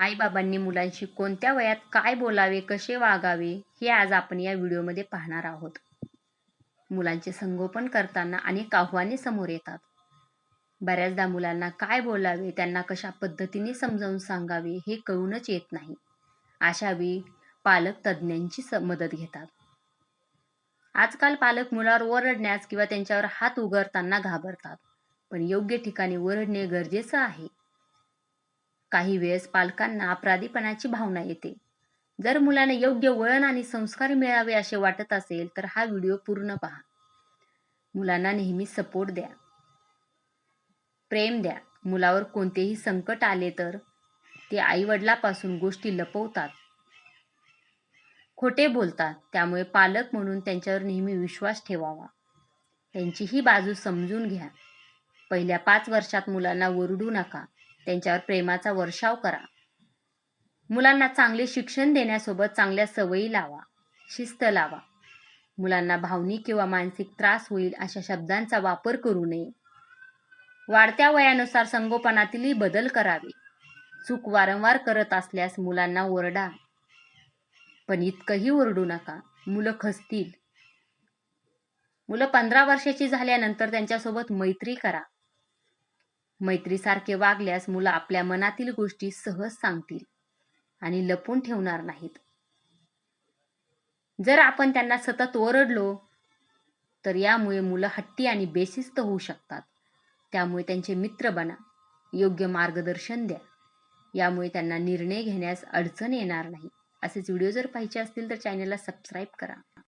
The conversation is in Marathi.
आईबाबांनी मुलांशी कोणत्या वयात काय बोलावे कसे वागावे हे आज आपण या व्हिडिओमध्ये पाहणार आहोत. मुलांचे संगोपन करताना अनेक आव्हाने समोर येतात. बऱ्याचदा मुलांना काय बोलावे त्यांना कशा पद्धतीने समजावून सांगावे हे कळूनच येत नाही. अशावेळी पालक तज्ज्ञांची स- मदत घेतात. आजकाल पालक मुलावर ओरडण्यास किंवा त्यांच्यावर हात उघडताना घाबरतात. पण योग्य ठिकाणी ओरडणे गरजेचं आहे. काही वेळेस पालकांना अपराधीपणाची भावना येते. जर मुलाने योग्य वळण आणि संस्कार मिळावे असे वाटत असेल तर हा व्हिडिओ पूर्ण पहा. मुलांना नेहमी सपोर्ट द्या. प्रेम द्या. मुलावर कोणतेही संकट आले तर ते आईवडिलापासून गोष्टी लपवतात. खोटे बोलतात. त्यामुळे पालक म्हणून त्यांच्यावर नेहमी विश्वास ठेवावा. त्यांची ही बाजू समजून घ्या. पहिल्या पाच वर्षात मुलांना ओरडू नका. त्यांच्यावर प्रेमाचा वर्षाव करा. मुलांना चांगले शिक्षण देण्यासोबत चांगल्या सवयी लावा. शिस्त लावा. मुलांना भावनिक किंवा मानसिक त्रास होईल अशा शब्दांचा वापर करू नये. वाढत्या वयानुसार संगोपनातीलही बदल करावे. चूक वारंवार करत असल्यास मुलांना ओरडा. पण इतकंही ओरडू नका. मुलं खसतील. मुलं पंधरा वर्षाची झाल्यानंतर त्यांच्यासोबत मैत्री करा. मैत्रीसारखे वागल्यास मुलं आपल्या मनातील गोष्टी सहज सांगतील आणि लपून ठेवणार नाहीत. जर आपण त्यांना सतत ओरडलो तर यामुळे मुलं हट्टी आणि बेशिस्त होऊ शकतात. त्यामुळे त्यांचे मित्र बना योग्य मार्गदर्शन द्या. यामुळे त्यांना निर्णय घेण्यास अडचण येणार नाही. असेच व्हिडिओ जर पाहिजे असतील तर चॅनलला सबस्क्राईब करा.